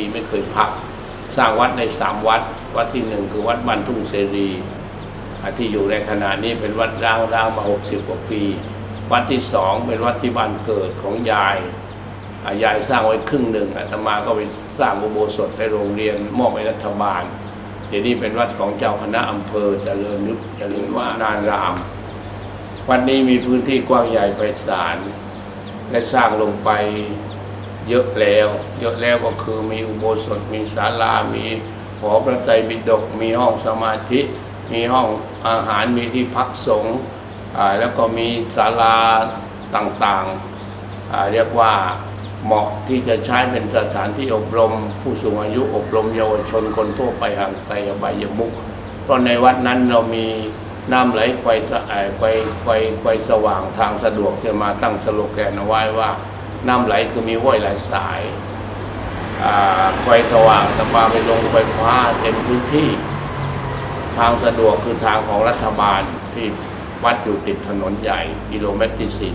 ปีไม่เคยพัก สร้างวัดในสามวัด วัดที่หนึ่งคือวัดบ้านทุ่งเสรีที่อยู่ในขณะนี้เป็นวัดร้างร้างมาหกสิบกว่าปี วัดที่สองเป็นวัดที่บ้านเกิดของยายยายสร้างไว้ครึ่งหนึ่งอาตมาก็ไปสร้างอุโบสถในโรงเรียนมอบให้รัฐบาล เดี๋ยวนี้เป็นวัดของเจ้าคณะอำเภอเจริญยุทธเจริญว่านาราม วัดนี้มีพื้นที่กว้างใหญ่ไพศาลและสร้างลงไป เยอะแล้ว เยอะแล้วก็คือมีอุโบสถมีศาลา มีหอพระไตรปิฎกมีห้องสมาธิ มีห้องอาหารมีที่พักสงฆ์แล้วก็มีศาลาต่างๆ เรียกว่าเหมาะที่จะใช้เป็นสถานที่อบรม ผู้สูงอายุอบรมเยาวชนคนทั่วไปห่างไกลอบายมุขเพราะในวัดนั้นเรามีน้ำไหลไกวสะอ่อไกวไกวไกวสว่างทางสะดวกจะมาตั้งสโลแกนเอาไว้ว่า น้ำไหลคือมีห้วยหลายสายไฟสว่างตะปาไปลงไฟฟ้าเต็มพื้นที่ ทางสะดวกคือทางของรัฐบาลที่วัดอยู่ติดถนนใหญ่กิโลเมตรที่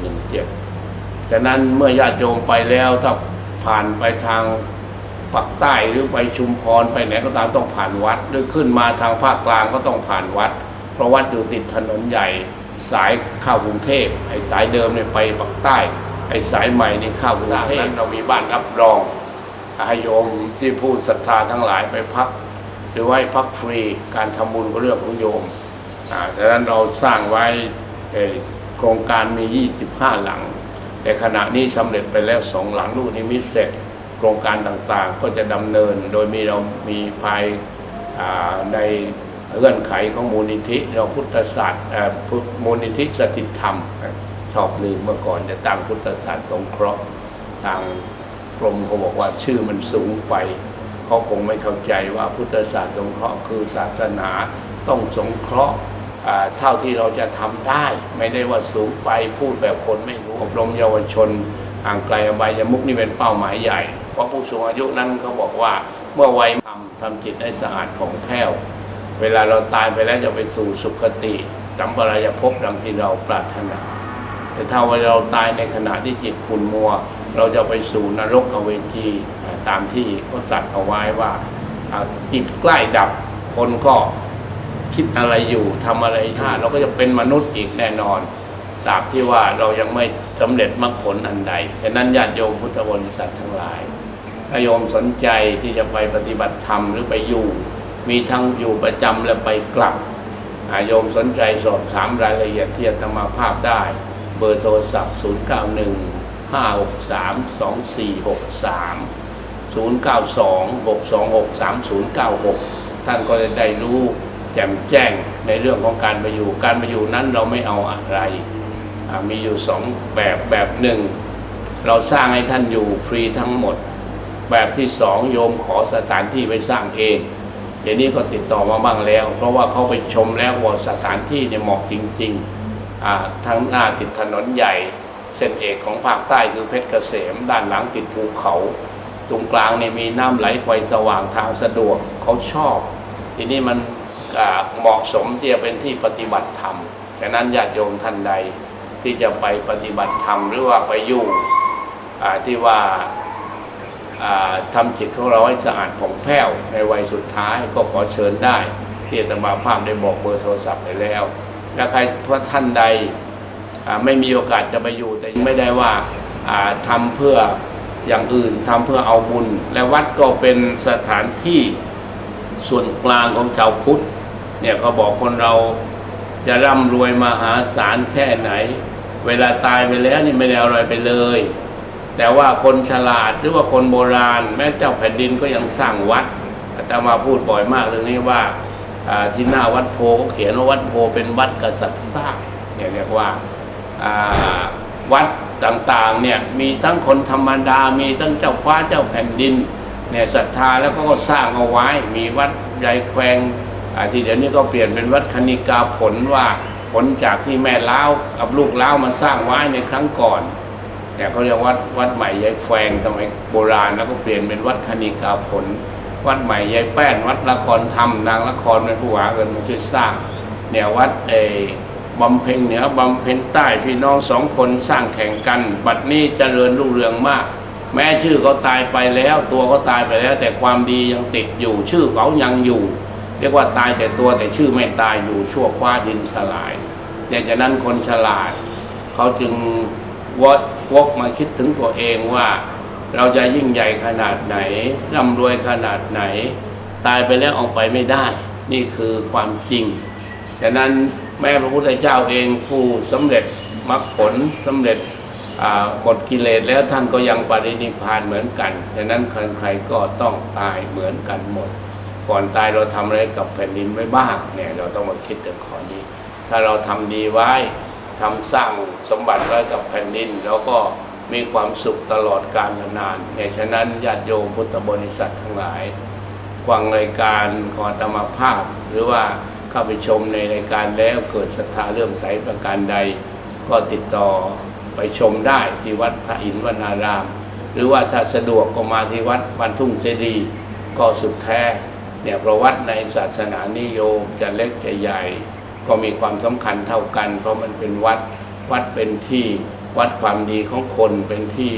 417 ฉะนั้นเมื่อญาติโยมไปแล้วถ้าผ่านไปทางภาคใต้หรือไปชุมพรไปไหนก็ตามต้องผ่านวัด หรือขึ้นมาทางภาคกลางก็ต้องผ่านวัด เพราะวัดอยู่ติดถนนใหญ่สายเข้ากรุงเทพไอ้สายเดิมเนี่ยไปภาคใต้ ไอ้สายใหม่นี่เข้ากรุงเทพเรามีบ้านรับรองให้โยมที่พูดศรัทธาทั้งหลายไปพัก หรือว่าพักฟรีการทำบุญก็เรื่องของโยมอ่าดังนั้นเราสร้างไว้โครงการมี 25 หลัง แต่ขณะนี้สำเร็จไปแล้วสองหลังลูกนิมิตเสร็จ โครงการต่างๆ ก็จะดำเนินโดยมีเรามีภายในเงื่อนไขของมูลนิธิเราพุทธศาสตร์มูลนิธิสถิตธรรม ชอบลืมเมื่อก่อนจะตั้งพุทธศาสตร์สงเคราะห์ทางกรมเขาบอกว่าชื่อมันสูงไปเขาคงไม่เข้าใจว่าพุทธศาสตร์สงเคราะห์คือศาสนาต้องสงเคราะห์เท่าที่เราจะทำได้ ไม่ได้ว่าสูงไปพูดแบบคนไม่รู้อบรมเยาวชนห่างไกลอบายมุกนี่เป็นเป้าหมายใหญ่ เพราะผู้สูงอายุนั้นเขาบอกว่าเมื่อวัยทำทำจิตให้สะอาดของแผ้ว เวลาเราตายไปแล้วจะไปสู่สุคติสัมปรายภพดังที่เราปรารถนา แต่ถ้าว่าเราตายในขณะที่จิตขุ่นมัว เราจะไปสู่นรกอเวจีตามที่เขาตัดเอาไว้ว่าจิตใกล้ดับคนก็คิดอะไรอยู่ทำอะไรท่าเราก็จะเป็นมนุษย์อีกแน่นอนตราบที่ว่าเรายังไม่สำเร็จมรรคผลอันใดฉะนั้นญาติโยมพุทธบริษัททั้งหลายถ้าโยมสนใจที่จะไปปฏิบัติธรรมหรือไปอยู่ มีทั้งอยู่ประจำและไปกลับอาโยมสนใจสอบถามรายละเอียดที่อาตมาภาพได้ เบอร์โทรศัพท์ 0 9 1 5 6 3 2 4 6 3 0 9 2 6 2 6 3 0 9 6 ท่านก็จะได้รู้แจ่มแจ้งในเรื่องของการไปอยู่ การไปอยู่นั้นเราไม่เอาอะไร มีอยู่สองแบบแบบหนึ่ง เราสร้างให้ท่านอยู่ฟรีทั้งหมด แบบที่สองโยมขอสถานที่ไปสร้างเองเดี๋ยวนี้ก็ติดต่อมาบ้างแล้ว เพราะว่าเขาไปชมแล้วว่าสถานที่เนี่ยเหมาะจริง ๆ อ่าทั้งหน้าติดถนนใหญ่ เส้นเอกของภาคใต้คือเพชรเกษม ด้านหลังติดภูเขา ตรงกลางเนี่ยมีน้ำไหลไฟสว่างทางสะดวกเขาชอบ ทีนี้มันเหมาะสมที่จะเป็นที่ปฏิบัติธรรมฉะนั้นญาติโยมท่านใดที่จะไปปฏิบัติธรรมหรือว่าไปอยู่ที่ว่าอ่าทำจิตของเราให้สะอาดผ่องแผ้วในวัยสุดท้ายก็ขอเชิญได้ ที่ตมาภาพได้บอกเบอร์โทรศัพท์ไปแล้ว และใครเพราะท่านใดไม่มีโอกาสจะไปอยู่ แต่ไม่ได้ว่าอ่าทำเพื่ออย่างอื่นทำเพื่อเอาบุญ และวัดก็เป็นสถานที่ส่วนกลางของชาวพุทธเนี่ยเขาบอกคนเราจะร่ำรวยมหาศาลแค่ไหน เวลาตายไปแล้วนี่ไม่ได้อาอะไรไปเลย แต่ว่าคนฉลาดหรือว่าคนโบราณ แม้เจ้าแผ่นดินก็ยังสร้างวัดอาตมาพูดบ่อยมากเรื่องนี้ว่า ที่หน้าวัดโพเขาเขียนว่าวัดโพเป็นวัดกษัตริย์สร้างเนี่ยเรียกว่าวัดต่างๆเนี่ยมีทั้งคนธรรมดา มีทั้งเจ้าฟ้าเจ้าแผ่นดินเนี่ยศรัทธาแล้วก็สร้างเอาไว้ มีวัดใหญ่แควงอ่าที่เดี๋ยวนี้ก็เปลี่ยนเป็นวัดคณิกาผลว่าผลจากที่แม่เล้ากับลูกเล้ามาสร้างไว้ในครั้งก่อนเนี่ยเขาเรียกวัดวัดใหม่ยายแฟงสมัยโบราณแล้วก็เปลี่ยนเป็นวัดคณิกาผล วัดใหม่ยายแป้นวัดละครธรรมนางละครเป็นผู้หาเงินมาช่วยสร้าง เนี่ยวัดเอบำเพ็ญเหนือบำเพ็ญใต้พี่น้องสองคนสร้างแข่งกัน บัดนี้เจริญรุ่งเรืองมาก แม้ชื่อเขาตายไปแล้ว ตัวเขาตายไปแล้ว แต่ความดียังติดอยู่ ชื่อเขายังอยู่ เรียกว่าตายแต่ตัวแต่ชื่อไม่ตายอยู่ชั่วคว้าดินสลายดังนั้นคนฉลาด เขาจึงวดวกมาคิดถึงตัวเองว่า เราจะยิ่งใหญ่ขนาดไหนร่ำรวยขนาดไหน ตายไปแล้วออกไปไม่ได้ นี่คือความจริงฉะนั้นแม่พระพุทธเจ้าเองผู้สำเร็จมรรคผลสำเร็จกดกิเลสแล้วท่านก็ยังปรินิพพานเหมือนกันฉะนั้นใครๆก็ต้องตายเหมือนกันหมด ก่อนตายเราทำอะไรกับแผ่นดินไว้บ้างเนี่ยเราต้องมาคิดถึงข้อนี้ ถ้าเราทำดีไว้ทำสร้างสมบัติไว้กับแผ่นดินแล้วก็ มีความสุขตลอดกาลนานเนี่ยฉะนั้นญาติโยมพุทธบริษัททั้งหลายฟังรายการขอธรรมภาพ หรือว่าเข้าไปชมในรายการแล้วเกิดศรัทธาเลื่อมใสประการใด ก็ติดต่อไปชมได้ที่วัดพระอินทร์วนาราม หรือว่าถ้าสะดวกก็มาที่วัดบันทุ่งเจดีย์ก็สุดแท้เนี่ยประวัติในศาสนานิยมจะเล็กจะใหญ่ ก็มีความสำคัญเท่ากัน เพราะมันเป็นวัดวัดเป็นที่ วัดความดีของคนเป็นที่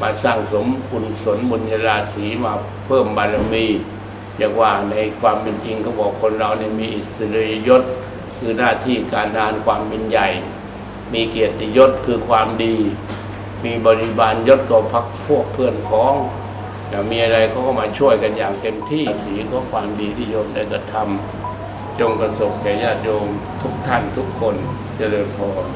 มาสร้างสมบุญสนบุญญาราศีมาเพิ่มบารมีเรียกว่าในความเป็นจริงเขาบอกคนเราเนี่ยมีอิสริยยศ คือหน้าที่การงานความเป็นใหญ่ มีเกียรติยศคือความดี มีบริบาลยศก็พักพวกเพื่อนพ้องจะมีอะไรเขาก็มาช่วยกันอย่างเต็มที่สีของความดีที่โยมได้กระทำจงประสบแก่ญาติโยมทุกท่านทุกคนเจริญพร